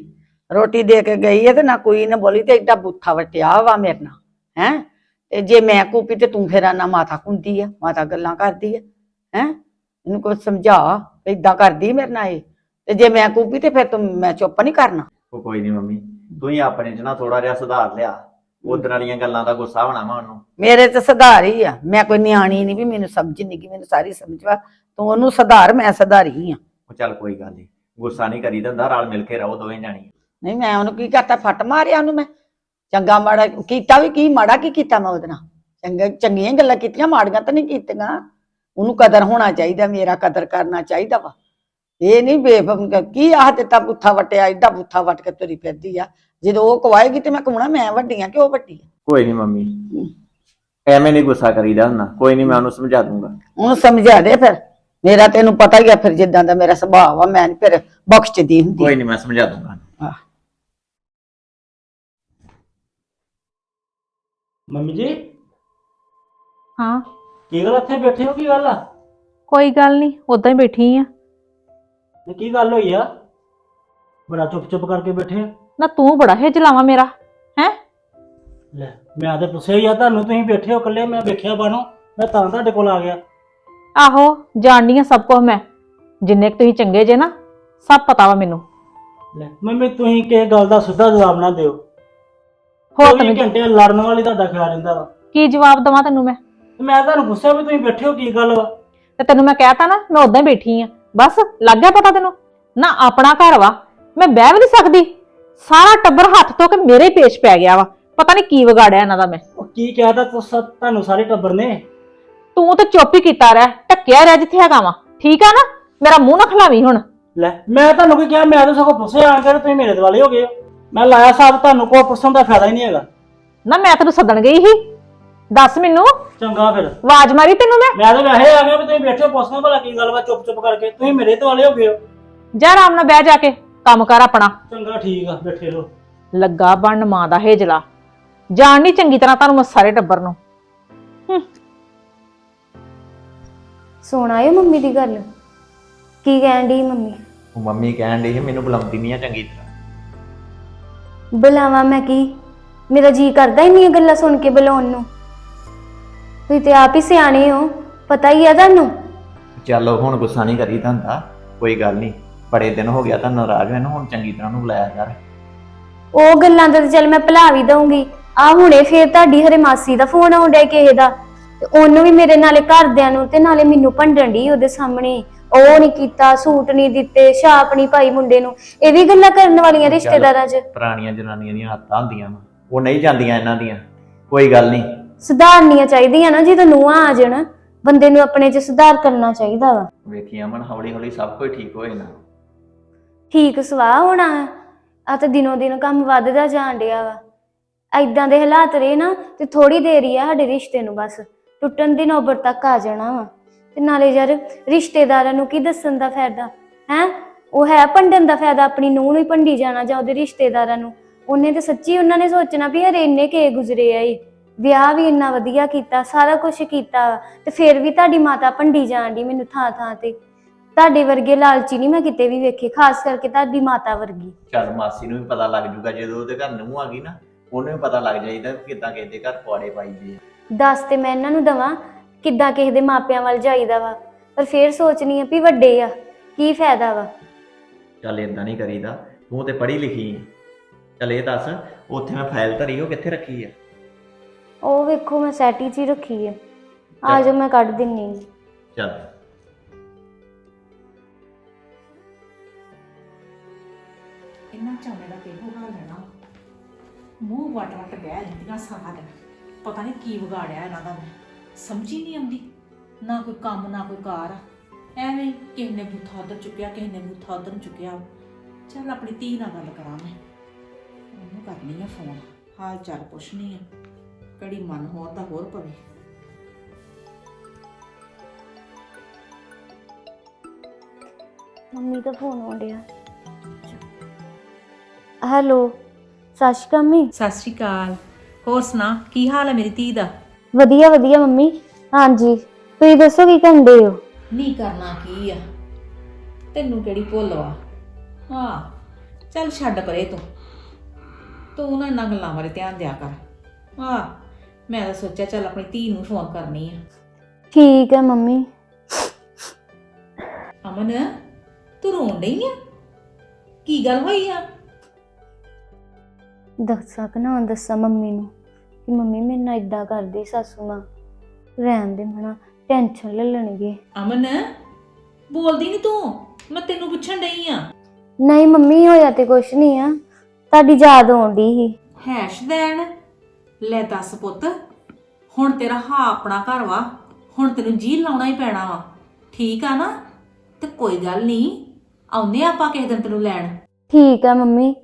ਰੋਟੀ ਦੇ ਕੇ ਗਈ ਹੈ ਤੇ ਨਾ ਕੋਈ ਨਾ ਬੋਲੀ ਤੇ ਏਡਾ ਬੁੱਥਾ ਵਟਿਆ ਵਾ ਮੇਰੇ ਨਾਲ ਹੈ? ਤੇ ਜੇ ਮੈਂ ਕੂਪੀ ਤੇ ਤੂੰ ਫੇਰਾ ਨਾ ਮਾਤਾ ਕੁੰਦੀ ਆ ਮਾਤਾ ਗੱਲਾਂ ਕਰਦੀ ਆ ਹੈ? ਇਹਨੂੰ ਕੁਝ ਸਮਝਾ ਏਦਾਂ ਕਰਦੀ ਮੇਰੇ ਨਾਲ ਇਹ। ਤੇ ਜੇ ਮੈਂ ਕੂਪੀ ਤੇ ਫਿਰ ਤੂੰ ਮੈਂ ਚੁੱਪ ਨਹੀਂ ਕਰਨਾ। ਉਹ ਕੋਈ ਨਹੀਂ ਮੰਮੀ ਤੂੰ ਹੀ ਆਪਣੇ 'ਚ ਨਾ ਥੋੜਾ ਜਿਹਾ ਸੁਧਾਰ ਲਿਆ। ਉਧਰ ਵਾਲੀਆਂ ਗੱਲਾਂ ਦਾ ਗੁੱਸਾ ਹੋਣਾ ਵਾ ਉਹਨੂੰ। ਮੇਰੇ ਤੇ ਸੁਧਾਰ ਹੀ ਆ। ਮੈਂ ਕੋਈ ਨਿਆਣੀ ਨਹੀਂ ਵੀ ਮੈਨੂੰ ਸਮਝ ਨਹੀਂ ਗਈ ਮੈਨੂੰ ਸਾਰੀ ਸਮਝ ਵਾ। ਤੂੰ ਉਹਨੂੰ ਸੁਧਾਰ ਮੈਂ ਸੁਧਾਰੀ ਆ। ਉਹ ਚੱਲ ਕੋਈ ਗੱਲ ਨਹੀਂ ਗੁੱਸਾ ਨਹੀਂ ਕਰੀਦਾ ਹੁੰਦਾ ਰਲ ਮਿਲ ਕੇ ਰਹੋ ਦੋਵੇਂ ਜਾਣੀ ਨਹੀਂ ਮੈਂ ਉਹਨੂੰ ਕੀ ਕਰਤਾ ਫੱਟ ਮਾਰਿਆ ਉਹਨੂੰ ਮੈਂ। ਚੰਗਾ ਮਾੜਾ ਕੀਤਾ ਵੀ ਕੀ ਮਾੜਾ ਕੀ ਕੀਤਾ ਮੈਂ ਉਹਦੇ ਨਾਲ? ਚੰਗਾ ਚੰਗੀਆਂ ਗੱਲਾਂ ਕੀਤੀਆਂ ਮਾੜੀਆਂ ਤਾਂ ਨਹੀਂ ਕੀਤੀਆਂ। ਉਹਨੂੰ ਕਦਰ ਹੋਣਾ ਚਾਹੀਦਾ ਮੇਰਾ ਕਦਰ ਕਰਨਾ ਚਾਹੀਦਾ ਵਾ। ਇਹ ਨਹੀਂ ਬੇਫਮ ਕੀ ਆਹ ਦਿੱਤਾ ਬੁੱਥਾ ਵਟਿਆ ਏਡਾ ਬੁੱਥਾ ਵਟ ਕੇ ਤੁਰੀ ਫਿਰਦੀ ਆ। ਜਦੋਂ ਉਹ ਕਵਾਏਗੀ ਤੇ ਮੈਂ ਕਹਣਾ ਮੈਂ ਵੱਡੀ ਆ ਕਿ ਉਹ ਵੱਡੀ ਆ? ਕੋਈ ਨਹੀਂ ਮੰਮੀ। ਐਵੇਂ ਨਹੀਂ ਗੁੱਸਾ ਕਰੀਦਾ ਹੁੰਦਾ। ਕੋਈ ਨਹੀਂ ਮੈਂ ਉਹਨੂੰ ਸਮਝਾ ਦੂੰਗਾ। ਉਹਨੂੰ ਸਮਝਾ ਦੇ ਫਿਰ। ਮੇਰਾ ਤੈਨੂੰ ਪਤਾ ਹੀ ਆ ਫਿਰ ਜਿੱਦਾਂ ਦਾ ਮੇਰਾ ਸੁਭਾਅ ਆ ਮੈਂ ਨੀ ਫਿਰ ਬਖਸ਼ਦੀ ਹੁੰਦੀ। ਕੋਈ ਨਹੀਂ ਮੈਂ ਸਮਝਾ ਦੂੰਗਾ। ਮੰਮੀ ਜੀ? ਹਾਂ। ਕੀ ਗੱਲ ਇੱਥੇ ਬੈਠੇ ਹੋ ਕੀ ਗੱਲ? ਆ ਕੋਈ ਗੱਲ ਨਹੀਂ ਉਦਾਂ ਹੀ ਬੈਠੀ ਆ। ਇਹ ਕੀ ਗੱਲ ਹੋਈ ਆ? ਬੜਾ ਚੁੱਪ ਚੁੱਪ ਕਰਕੇ ਬੈਠੇ ਆ। ਨਾ ਤੂੰ ਬੜਾ ਹੈ ਜਲਾਵਾ ਮੇਰਾ ਹੈ? ਲੈ ਮੈਂ ਤਾਂ ਪੁੱਛਿਆ ਹੀ ਆ ਤੁਹਾਨੂੰ ਤੁਸੀਂ ਬੈਠੇ ਹੋ ਇਕੱਲੇ ਮੈਂ ਵੇਖਿਆ ਬਾਨੋ ਮੈਂ ਤਾਂ ਤੁਹਾਡੇ ਕੋਲ ਆ ਗਿਆ। ਆਹੋ ਜਾਣਦੀ ਆ ਸਭ ਕੁਝ ਮੈਂ। ਜਿੰਨੇ ਕੁ ਤੁਸੀਂ ਚੰਗੇ ਜੇ ਨਾ ਸਭ ਪਤਾ ਵਾ ਮੈਨੂੰ। ਲੈ ਮੰਮੀ ਤੁਸੀਂ ਕਿਸੇ ਗੱਲ ਦਾ ਸਿੱਧਾ ਜਵਾਬ ਨਾ ਦਿਓ। ਹੋਰ 24 ਤੈਨੂੰ ਘੰਟੇ ਲੜਨ ਵਾਲੀ ਤੁਹਾਡਾ ਖਿਆਲ ਰਹਿੰਦਾ ਵਾ। ਕੀ ਜਵਾਬ ਦਵਾਂ ਤੈਨੂੰ ਮੈਂ? ਤੇ ਮੈਂ ਤੁਹਾਨੂੰ ਪੁੱਛਿਆ ਵੀ ਤੁਸੀਂ ਬੈਠੇ ਹੋ ਕੀ ਗੱਲ ਵਾ? ਤੇ ਤੈਨੂੰ ਮੈਂ ਕਹਿਤਾ ਨਾ ਮੈਂ ਉਦਾਂ ਹੀ ਬੈਠੀ ਆ। ਬਸ ਲੱਗ ਗਿਆ ਪਤਾ ਤੈਨੂੰ? ਨਾ ਆਪਣਾ ਘਰ ਵਾ ਮੈਂ ਬਹਿ ਵੀ ਨਹੀਂ ਸਕਦੀ। ਸਾਰਾ ਟੱਬਰ ਹੱਥ ਧੋ ਕੇ ਮੇਰੇ ਹੀ ਪੇਸ਼ ਪੈ ਗਿਆ ਵਾ। ਪਤਾ ਨਹੀਂ ਕੀ ਵਿਗਾੜਿਆ ਇਹਨਾਂ ਦਾ ਮੈਂ। ਉਹ ਕੀ ਕਹਿਤਾ ਤੁਸੀਂ ਤੁਹਾਨੂੰ ਸਾਰੇ ਟੱਬਰ ਨੇ? ਤੂੰ ਤਾਂ ਚੁੱਪ ਹੀ ਕੀਤਾ ਰਹਿ ਟੱਕਿਆ ਰਹਿ ਜਿੱਥੇ ਹੈਗਾ ਵਾ। ਠੀਕ ਆ ਨਾ? ਮੇਰਾ ਮੂੰਹ ਨਾ ਖਲਾਵੀਂ ਹੁਣ। ਲੈ ਮੈਂ ਤੁਹਾਨੂੰ ਕੀ ਕਿਹਾ? ਮੈਂ ਤਾਂ ਸਗੋਂ ਪੁੱਛਿਆ ਆ ਕੇ ਤੁਸੀਂ ਮੇਰੇ ਦਿਵਾਲੇ ਹੋ ਗਏ ਹੋ। ਮੈਂ ਲਾਇਆ ਸਾਹਿਬ ਤੁਹਾਨੂੰ ਕੋਈ ਪੁੱਛਣ ਦਾ ਫਾਇਦਾ ਹੀ ਨਹੀਂ ਹੈਗਾ। ਨਾ ਮੈਂ ਤੈਨੂੰ ਸੱਦਣ ਗਈ ਸੀ। ਦੱਸ ਮੈਨੂੰ। ਚੰਗਾ ਫਿਰ। ਆਵਾਜ਼ ਮਾਰੀ ਤੈਨੂੰ ਮੈਂ। ਮੈਂ ਤਾਂ ਵੈਸੇ ਆ ਗਿਆ ਵੀ ਤੁਸੀਂ ਬੈਠੇ ਹੋ ਪੁੱਛਣਾ ਭਲਾ ਕੀ ਗੱਲ ਵਾ ਚੁੱਪ ਚੁੱਪ ਕਰਕੇ। ਤੁਸੀਂ ਮੇਰੇ ਦਿਵਾਲੇ ਹੋ ਗਏ ਹੋ। ਜਾ ਆਰਾਮ ਨਾਲ ਬਹਿ ਜਾ ਕੇ ਕੰਮ ਕਰ ਆਪਣਾ। ਚੰਗਾ ਠੀਕ ਆ ਬੈਠੇ ਰਹੋ। ਲੱਗਾ ਬਣਨ ਮਾਂ ਦਾ ਹੇਜਲਾ। ਜਾਣ ਨਹੀਂ ਚੰਗੀ ਤਰ੍ਹਾਂ ਤੁਹਾਨੂੰ ਮੈਂ ਸਾਰੇ ਟੱਬਰ ਨੂੰ। ਸੁਣ ਆਏ ਮੰਮੀ ਦੀ ਗੱਲ। ਕੀ ਕਹਿਣ ਦੀ ਮੰਮੀ? ਉਹ ਮੰਮੀ ਕਹਿਣ ਡਈ ਸੀ ਮੈਨੂੰ ਬੁਲਾਉਂਦੀ ਨਹੀਂ ਆ ਚੰਗੀ ਤਰ੍ਹਾਂ। ਬੁਲਾਵਾਂ ਮੈਂ ਕੀ? ਮੇਰਾ ਜੀ ਕਰਦਾ ਹੀ ਨਹੀਂ ਇਹ ਗੱਲਾਂ ਸੁਣ ਕੇ ਬੁਲਾਉਣ ਨੂੰ। ਤੁਸੀਂ ਤੇ ਆਪ ਹੀ ਸਿਆਣੇ ਹੋ ਪਤਾ ਹੀ ਆ ਤੁਹਾਨੂੰ। ਚੱਲ ਹੁਣ ਗੁੱਸਾ ਨਹੀਂ ਕਰੀਦਾ ਹੁੰਦਾ ਕੋਈ ਗੱਲ ਨਹੀਂ। ਬੜੇ ਦਿਨ ਹੋ ਗਿਆ ਤਾਂ ਨਾਰਾਜ਼ ਮੈਨੂੰ ਹੁਣ ਚੰਗੀ ਤਰ੍ਹਾਂ ਨੂੰ ਬੁਲਾਇਆ ਕਰ। ਉਹ ਗੱਲਾਂ ਦਾ ਤਾਂ ਚੱਲ ਮੈਂ ਭੁਲਾ ਵੀ ਦਊਂਗੀ। ਆ ਹੁਣੇ ਫੇਰ ਤੁਹਾਡੀ ਹਰੇ ਮਾਸੀ ਦਾ ਫੋਨ ਡਿਆ ਕਿਸੇ ਦਾ। ਤੇ ਉਹਨੂੰ ਵੀ ਮੇਰੇ ਨਾਲੇ ਘਰਦਿਆਂ ਨੂੰ ਤੇ ਨਾਲੇ ਮੈਨੂੰ ਭੰਡਣ ਦੀ ਉਹਦੇ ਸਾਹਮਣੇ। ਉਹ ਨਹੀਂ ਕੀਤਾ ਸੂਟ ਨਹੀਂ ਦਿੱਤੇ ਛਾਪ ਨਹੀਂ ਪਾਈ ਮੁੰਡੇ ਨੂੰ। ਇਹ ਵੀ ਗੱਲਾਂ ਕਰਨ ਵਾਲੀਆਂ ਰਿਸ਼ਤੇਦਾਰਾਂ 'ਚ। ਪੁਰਾਣੀਆਂ ਜਨਾਨੀਆਂ ਦੀਆਂ ਹੱਥਾਂ ਹੁੰਦੀਆਂ ਵਾ। ਉਹ ਨਹੀਂ ਜਾਂਦੀਆਂ ਇਹਨਾਂ ਦੀਆਂ। ਕੋਈ ਗੱਲ ਨਹੀਂ। ਸੁਧਾਰਨੀਆਂ ਚਾਹੀਦੀਆਂ ਨਾ ਜਦੋਂ ਨੂੰਹਾਂ ਆ ਜਾਣ ਬੰਦੇ ਨੂੰ ਆਪਣੇ 'ਚ ਸੁਧਾਰ ਕਰਨਾ ਚਾਹੀਦਾ ਵਾ। ਵੇਖੀ ਅਮਨ ਹੌਲੀ ਹੌਲੀ ਸਭ ਕੁਝ ਠੀਕ ਹੋਏ ਨਾ ਠੀਕ ਸਵਾਹ ਹੋਣਾ। ਆ ਤਾਂ ਦਿਨੋਂ ਦਿਨ ਕੰਮ ਵੱਧਦਾ ਜਾਣ ਡਿਆ ਵਾ। ਐਦਾਂ ਦੇ ਹਾਲਾਤ ਰਹੇ ਨਾ ਤੇ ਥੋੜੀ ਦੇਰ ਹੀ ਆ ਸਾਡੇ ਰਿਸ਼ਤੇ ਨੂੰ ਬਸ। ਟੁੱਟਣ ਦੀ ਨੌਬਤ ਤੱਕ ਆ ਜਾਣਾ ਵਾ। ਤੇ ਨਾਲੇ ਯਾਰ ਰਿਸ਼ਤੇਦਾਰਾਂ ਨੂੰ ਕੀ ਦੱਸਣ ਦਾ ਫਾਇਦਾ? ਹੈ? ਉਹ ਹੈ ਭੰਡਣ ਦਾ ਫਾਇਦਾ, ਆਪਣੀ ਨੂੰਹ ਨੂੰ ਹੀ ਭੰਡੀ ਜਾਣਾ ਜਾਂ ਉਹਦੇ ਰਿਸ਼ਤੇਦਾਰਾਂ ਨੂੰ। ਉਹਨੇ ਤੇ ਸੱਚੀ ਉਹਨਾਂ ਨੇ ਸੋਚਣਾ ਵੀ ਹਰੇ ਇੰਨੇ ਕੇ ਗੁਜ਼ਰੇ ਆ ਵਿਆਹ ਵੀ ਇੰਨਾ ਵਧੀਆ ਕੀਤਾ, ਸਾਰਾ ਕੁਝ ਕੀਤਾ ਤੇ ਫਿਰ ਵੀ ਤੁਹਾਡੀ ਮਾਤਾ ਭੰਡੀ ਜਾਣ ਦੀ ਮੈਨੂੰ ਥਾਂ ਥਾਂ ਤੇ। ਤੁਹਾਡੇ ਵਰਗੇ ਲਾਲਚੀ ਨਹੀਂ ਮੈਂ ਕਿਤੇ ਵੀ ਵੇਖੇ, ਖਾਸ ਕਰਕੇ ਤੁਹਾਡੀ ਮਾਤਾ ਵਰਗੀ। ਚੱਲ ਮਾਸੀ ਨੂੰ ਵੀ ਪਤਾ ਲੱਗ ਜੂਗਾ ਜਦੋਂ ਉਹਦੇ ਘਰ ਨੂੰ ਆ ਗਈ ਨਾ, ਉਹਨੂੰ ਵੀ ਪਤਾ ਲੱਗ ਜਾਈਦਾ ਕਿਦਾਂ ਕਿਸੇ ਦੇ ਘਰ ਪੁਆੜੇ ਪਾਈਦੇ ਆ। ਦੱਸ ਤੇ ਮੈਂ ਇਹਨਾਂ ਨੂੰ ਦਵਾਂ ਕਿੱਦਾਂ ਕਿਸੇ ਦੇ ਮਾਪਿਆਂ ਵੱਲ ਜਾਈਦਾ ਵਾ। ਪਰ ਫੇਰ ਸੋਚਣੀ ਆ ਵੀ ਵੱਡੇ ਆ ਕੀ ਫਾਇਦਾ ਵਾ। ਚੱਲ ਇਦਾਂ ਨਹੀਂ ਕਰੀਦਾ ਤੂੰ ਤੇ ਪੜ੍ਹੀ ਲਿਖੀ ਹੈ ਚੱਲ ਇਹ ਦੱਸ ਉੱਥੇ ਮੈਂ ਫਾਈਲ ਧਰੀ ਉਹ ਕਿੱਥੇ ਰੱਖੀ ਆ? ਉਹ ਵੇਖੋ ਮੈਂ ਸੈਟੀ 'ਚ ਹੀ ਰੱਖੀ ਹੈ ਆ ਜਾਓ ਮੈਂ ਕੱਢ ਦਿੰਨੀ ਆਂ। ਚੱਲ। ਇਹਨਾਂ ਚਾਵੇਂ ਦਾ ਕਿਹੋ ਹਾਲ ਹੈ ਨਾ? ਮੂੰਹ ਵਟ ਵਟ ਬਹਿ ਰਹਿੰਦੀਆਂ ਸਾਰਾ ਦਿਨ। ਪਤਾ ਨਹੀਂ ਕੀ ਵਿਗਾੜਿਆ ਇਹਨਾਂ ਦਾ। ਮੈਂ ਸਮਝ ਹੀ ਨਹੀਂ ਆਉਂਦੀ। ਨਾ ਕੋਈ ਕੰਮ ਨਾ ਕੋਈ ਕਾਰ ਐਵੇਂ ਕਿਸੇ ਨੇ ਬੂਥਾ ਉਧਰ ਚੁੱਕਿਆ ਕਿਸੇ ਨੇ ਬੂਥਾ ਉਧਰ ਚੁੱਕਿਆ। ਚੱਲ ਆਪਣੀ ਧੀ ਨਾਲ ਗੱਲ ਕਰਾਂ ਮੈਂ। ਉਹਨੂੰ ਕਰਨੀ ਆ ਫੋਨ। ਹਾਲ ਚਾਲ ਪੁੱਛਣੀ ਆ। ਕੜੀ ਮਨ ਹੋਰ ਦਾ ਹੋਰ ਪਵੇ। ਮੰਮੀ ਦਾ ਫੋਨ ਆਉਂਦਿਆ। ਹੈਲੋ ਅਕਾਲ ਮੰਮੀ। ਸਤਿ ਸ਼੍ਰੀ ਅਕਾਲ। ਹੋਰ ਸੁਣਾ ਕੀ ਹਾਲ ਹੈ ਮੇਰੀ ਧੀ ਦਾ? ਵਧੀਆ ਵਧੀਆ ਮੰਮੀ। ਹਾਂਜੀ ਤੁਸੀਂ ਦੱਸੋ ਕੀ ਕਰਦੇ ਹੋ? ਨਹੀਂ ਕਰਨਾ ਕੀ ਆ? ਤੈਨੂੰ ਕਿਹੜੀ ਭੁੱਲ ਵਾ ਹਾਂ ਚੱਲ ਛੱਡ ਪਰੇ ਤੂੰ। ਤੂੰ ਨਾ ਇਹਨਾਂ ਗੱਲਾਂ ਬਾਰੇ ਧਿਆਨ ਦਿਆ ਕਰ। ਹਾਂ ਮੈਂ ਤਾਂ ਸੋਚਿਆ ਚੱਲ ਆਪਣੀ ਧੀ ਨੂੰ ਫੋਨ ਕਰਨੀ ਆ। ਠੀਕ ਹੈ ਮੰਮੀ। ਅਮਨ ਤੂੰ ਰੋਣ ਡਈ ਆ? ਕੀ ਗੱਲ ਹੋਈ ਆ? ਦੱਸਾਂ ਕਿ ਨਾ ਦੱਸਾਂ ਮੰਮੀ ਨੂੰ ਕਿ ਮੰਮੀ ਮੇਰੇ ਨਾਲ ਇਦਾਂ ਕਰਦੀ ਸਾਸੂ ਮਾਂ। ਰਹਿਣ ਦੇ ਮਣਾ ਟੈਨਸ਼ਨ ਲੈ ਲੈਣਗੇ। ਅਮਨ ਬੋਲਦੀ ਨਹੀਂ ਤੂੰ? ਮੈਂ ਤੈਨੂੰ ਪੁੱਛਣ ਡਈ ਆ। ਨਹੀਂ ਮੰਮੀ ਹੋਇਆ ਤੇ ਕੁਛ ਨਹੀਂ ਆ। ਤੁਹਾਡੀ ਯਾਦ ਆਉਂਦੀ ਸੀ। ਹੈਸ਼ ਦੇਣ। ਲੈ ਦੱਸ ਪੁੱਤ ਹੁਣ ਤੇਰਾ ਹਾਂ ਆਪਣਾ ਘਰ ਵਾ। ਹੁਣ ਤੈਨੂੰ ਜੀ ਲਾਉਣਾ ਹੀ ਪੈਣਾ ਵਾ। ਠੀਕ ਆ ਨਾ? ਤੇ ਕੋਈ ਗੱਲ ਨਹੀਂ ਆਉਂਦੇ ਆਪਾਂ ਕਿਸੇ ਦਿਨ ਤੈਨੂੰ ਲੈਣ। ਠੀਕ ਹੈ ਮੰਮੀ।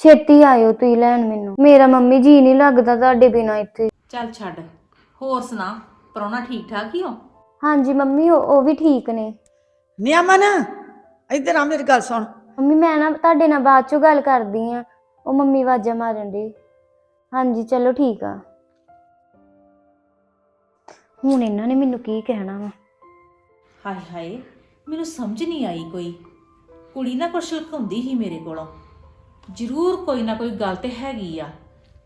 ਛੇਤੀ ਆਇਓ ਤੁਸੀਂ ਲੈਣ ਮੈਨੂੰ। ਮੇਰਾ ਮੰਮੀ ਜੀ ਨਹੀਂ ਲੱਗਦਾ ਤੁਹਾਡੇ ਬਿਨਾ ਇੱਥੇ। ਚੱਲ ਛੱਡ। ਹੋਰ ਸੁਣਾ ਪ੍ਰਾਹੁਣਾ ਠੀਕ ਠਾਕ ਹੀ ਹੋ? ਹਾਂਜੀ ਮੰਮੀ ਉਹ ਉਹ ਵੀ ਠੀਕ ਨੇ। ਨਿਆਮਨ ਇੱਧਰ ਆ ਮੇਰੀ ਗੱਲ ਸੁਣ। ਮੰਮੀ ਮੈਂ ਨਾ ਤੁਹਾਡੇ ਨਾਲ ਬਾਅਦ ਚੋਂ ਗੱਲ ਕਰਦੀ ਆ। ਉਹ ਮੰਮੀ ਆਵਾਜ਼ਾਂ ਮਾਰਨ ਦੇ ਹਾਂਜੀ ਚਲੋ ਠੀਕ ਆ। ਹੁਣ ਇਹਨਾਂ ਨੇ ਮੈਨੂੰ ਕੀ ਕਹਿਣਾ ਵਾ? ਹਾਏ ਹਾਏ ਮੈਨੂੰ ਸਮਝ ਨਹੀਂ ਆਈ ਕੋਈ। ਕੁੜੀ ਨਾ ਕੁਛ ਲੁਕਾਉਂਦੀ ਸੀ ਮੇਰੇ ਕੋਲੋਂ। ਜ਼ਰੂਰ ਕੋਈ ਨਾ ਕੋਈ ਗੱਲ ਤੇ ਹੈਗੀ ਆ।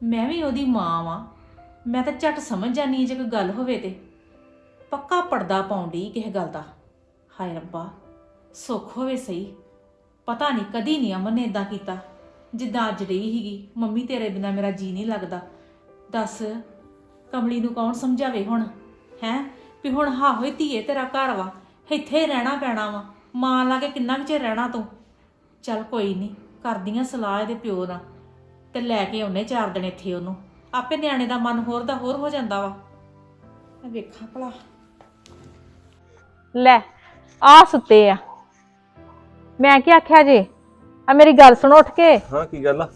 ਮੈਂ ਵੀ ਉਹਦੀ ਮਾਂ ਵਾਂ। ਮੈਂ ਤਾਂ ਝਟ ਸਮਝ ਜਾਨੀ ਜੇ ਕੋਈ ਗੱਲ ਹੋਵੇ ਤੇ। ਪੱਕਾ ਪਰਦਾ ਪਾਉਂਦੀ ਕਿਸੇ ਗੱਲ ਦਾ। ਹਾਏ ਰੱਬਾ, ਸੁੱਖ ਹੋਵੇ ਸਹੀ। ਪਤਾ ਨਹੀਂ ਕਦੀ ਨਹੀਂ ਅਮਨ ਨੇ ਇਦਾਂ ਕੀਤਾ। ਜਿੱਦਾਂ ਅੱਜ ਰਹੀ ਹੀਗੀ ਮੰਮੀ ਤੇਰੇ ਬਿਨਾ ਮੇਰਾ ਜੀ ਨਹੀਂ ਲੱਗਦਾ। ਦੱਸ, ਕਮਲੀ ਨੂੰ ਕੌਣ ਸਮਝਾਵੇ ਹੁਣ? ਹੈ? ਵੀ ਹੁਣ ਹਾਂ ਹੋਈ ਧੀਏ ਤੇਰਾ ਘਰ ਵਾ। ਇੱਥੇ ਰਹਿਣਾ ਪੈਣਾ ਵਾ। ਮਾਂ ਲਾ ਕੇ ਕਿੰਨਾ ਕੁ ਚਿਰ ਰਹਿਣਾ ਤੂੰ? ਚੱਲ ਕੋਈ ਨਹੀਂ। ਕਰਦੀਆਂ ਸਲਾਹ ਇਹਦੇ ਪਿਓ ਨਾਲ ਤੇ ਲੈ ਕੇ ਆਉਨੇ ਚਾਰ ਦਿਨ ਇੱਥੇ ਉਹਨੂੰ। ਆਪੇ ਨਿਆਣੇ ਦਾ ਮਨ ਹੋਰ ਦਾ ਹੋਰ ਹੋ ਜਾਂਦਾ ਵਾ। ਮੈਂ ਵੇਖਾਂ ਭਲਾ। ਲੈ ਆ ਸੁੱਤੇ ਆ। ਮੈਂ ਕੀ ਆਖਿਆ ਜੇ? ਆ ਮੇਰੀ ਗੱਲ ਸੁਣੋ ਉੱਠ ਕੇ। ਹਾਂ ਕੀ ਗੱਲ ਆ?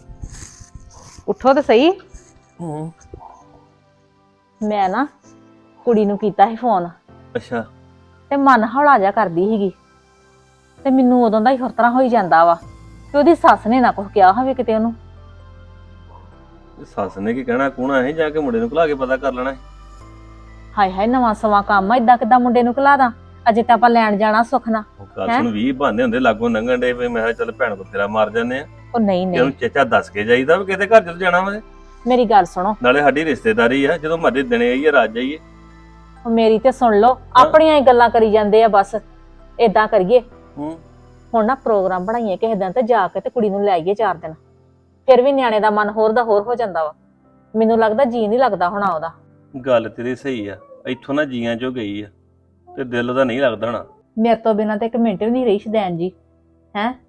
ਉੱਠੋ ਤੇ ਸਹੀ। ਹੂੰ। ਮੈਂ ਨਾ ਕੁੜੀ ਨੂੰ ਕੀਤਾ ਸੀ ਫੋਨ। ਅੱਛਾ। ਤੇ ਮਨ ਹੌਲਾ ਜਾ ਕਰਦੀ ਸੀਗੀ। ਤੇ ਮੈਨੂੰ ਉਦੋਂ ਦਾ ਹੀ ਹੋਰ ਤਰ੍ਹਾਂ ਹੋਈ ਜਾਂਦਾ ਵਾ। ਕਿ ਉਹਦੀ ਸੱਸ ਨੇ ਨਾ ਕੁਝ ਕਿਹਾ ਹੋਵੇ ਕਿਤੇ ਉਹਨੂੰ? ਸੱਸ ਨੇ ਕੀ ਕਹਿਣਾ? ਕੂਣਾ ਹੈ ਜਾ ਕੇ ਮੁੰਡੇ ਨੂੰ ਘਲਾ ਕੇ ਪਤਾ ਕਰ ਲੈਣਾ ਹੈ। ਹਾਏ ਹਾਏ ਨਵਾਂ ਸਵਾ ਕੰਮ ਆ ਇਦਾਂ ਕਿਦਾਂ ਮੁੰਡੇ ਨੂੰ ਦਾਂ ਅਜੇ ਤਾਂ ਆਪਾਂ ਲੈਣ ਜਾਣਾ ਸੁੱਖ ਨਾ ਉਹ ਗੱਲ ਹੈਂ? ਸੁਣ 20 ਬਹਾਨੇ ਹੁੰਦੇ ਲਾਗੋਂ ਲੰਘਣ ਦੇ ਵੀ ਮੈਂ ਕਿਹਾ ਚੱਲ ਭੈਣ ਕੋ ਤੇਰਾ ਮਾਰ ਜਾਂਦੇ ਆ। ਉਹ ਨਹੀਂ ਨਹੀਂ ਉਹਨੂੰ ਚੇਚਾ ਦੱਸ ਕੇ ਜਾਈਦਾ ਵੀ ਕਿਤੇ ਘਰ ਜਦੋਂ ਜਾਣਾ ਵਾ ਮੇਰੀ ਗੱਲ ਸੁਣੋ। ਨਾਲੇ ਸਾਡੀ ਰਿਸ਼ਤੇਦਾਰੀ ਆ ਜਦੋਂ ਮਰਦੇ ਦਿਨੇ ਆਈਏ ਰਾਤ ਜਾਈਏ। ਉਹ ਮੇਰੀ ਤੇ ਸੁਣ ਲਓ ਆਪਣੀਆਂ ਹੀ ਗੱਲਾਂ ਕਰੀ ਜਾਂਦੇ ਆ ਬਸ। ਇਦਾਂ ਕਰੀਏ। ਹੂੰ। ਹੁਣ ਨਾ ਪ੍ਰੋਗਰਾਮ ਬਣਾਈਏ ਕਿਸੇ ਦਿਨ ਤੇ ਜਾ ਕੇ ਤੇ ਕੁੜੀ ਨੂੰ ਲੈ ਆਈਏ ਚਾਰ ਦਿਨ। ਫਿਰ ਵੀ ਨਿਆਣੇ ਦਾ ਮਨ ਹੋਰ ਦਾ ਹੋਰ ਹੋ ਜਾਂਦਾ ਵਾ। ਮੈਨੂੰ ਲੱਗਦਾ ਜੀ ਨਹੀਂ ਲੱਗਦਾ ਹੋਣਾ ਉਹਦਾ। ਗੱਲ ਤੇਰੀ ਸਹੀ ਆ। ਇੱਥੋਂ ਨਾ ਜੀਆਂ ਚੋਂ ਗਈ ਆ। ਤੇ ਦਿਲ ਉਹਦਾ ਨਹੀਂ ਲੱਗਦਾ ਹਣਾ। ਮੇਰੇ ਤੋਂ ਬਿਨਾਂ ਤੇ ਇੱਕ ਮਿੰਟ ਵੀ ਨਹੀਂ ਰਹੀ ਸ਼ਦੈਨ ਜੀ। ਹੈ?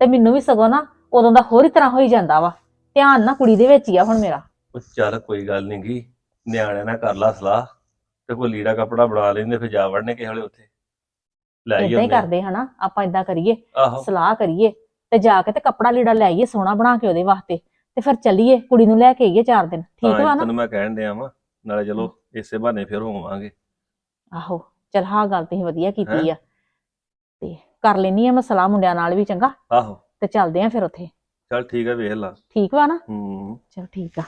ਤੇ ਮੈਨੂੰ ਵੀ ਸਗੋਂ ਨਾ ਉਦੋਂ ਦਾ ਹੋਰ ਹੀ ਤਰ੍ਹਾਂ ਹੋਈ ਜਾਂਦਾ ਵਾ। ਧਿਆਨ ਨਾ ਕੁੜੀ ਦੇ ਵਿੱਚ ਹੀ ਆ ਹੁਣ ਮੇਰਾ। ਉਹ ਚੱਲ ਕੋਈ ਗੱਲ ਨਹੀਂ ਗੀ। ਨਿਆਣਿਆਂ ਨਾਲ ਕਰ ਲਾ ਸਲਾਹ। ਤੇ ਕੋਈ ਲੀੜਾ ਕੱਪੜਾ ਬਣਾ ਲੈਂਦੇ ਫਿਰ ਜਾ ਵੜਨੇ ਕਿਸੇ ਵੇਲੇ ਉੱਥੇ। ਲੈ ਹੀ ਉਹਨੇ। ਕਰਦੇ ਹਨਾ ਆਪਾਂ ਇਦਾਂ ਕਰੀਏ ਆਹੋ। ਸਲਾਹ ਕਰੀਏ ਤੇ ਜਾ ਕੇ ਤੇ ਕੱਪੜਾ ਲੀੜਾ ਲੈ ਆਈਏ ਸੋਹਣਾ ਬਣਾ ਕੇ ਉਹਦੇ ਵਾਸਤੇ ਤੇ ਫਿਰ ਚੱਲੀਏ ਕੁੜੀ ਨੂੰ ਲੈ ਕੇ ਆਈਏ ਚਾਰ ਦਿਨ ਠੀਕ ਹਾਂ ਵਾ ਨਾ? ਤੈਨੂੰ ਮੈਂ ਕਹਿਣ ਡਿਆ ਵਾਂ ਨਾਲੇ ਚਲੋ ਇਸੇ ਬਹਾਨੇ ਫਿਰ ਹੋਵਾਂਗੇ। ਆਹੋ ਚਲ ਹਾਂ ਗੱਲ ਤੁਸੀਂ ਵਧੀਆ ਕੀਤੀ ਆ ਤੇ ਕਰ ਲੈਣੀ ਆ ਮੈਂ ਸਲਾਹ ਮੁੰਡਿਆਂ ਨਾਲ ਵੀ ਚੰਗਾ? ਆਹੋ। ਤੇ ਚੱਲਦੇ ਆ ਫਿਰ ਉੱਥੇ। ਚੱਲ ਠੀਕ ਆ ਵੇਖ ਲਾ। ਠੀਕ ਵਾ ਨਾ? ਹੂੰ। ਚਲ ਠੀਕ ਆ।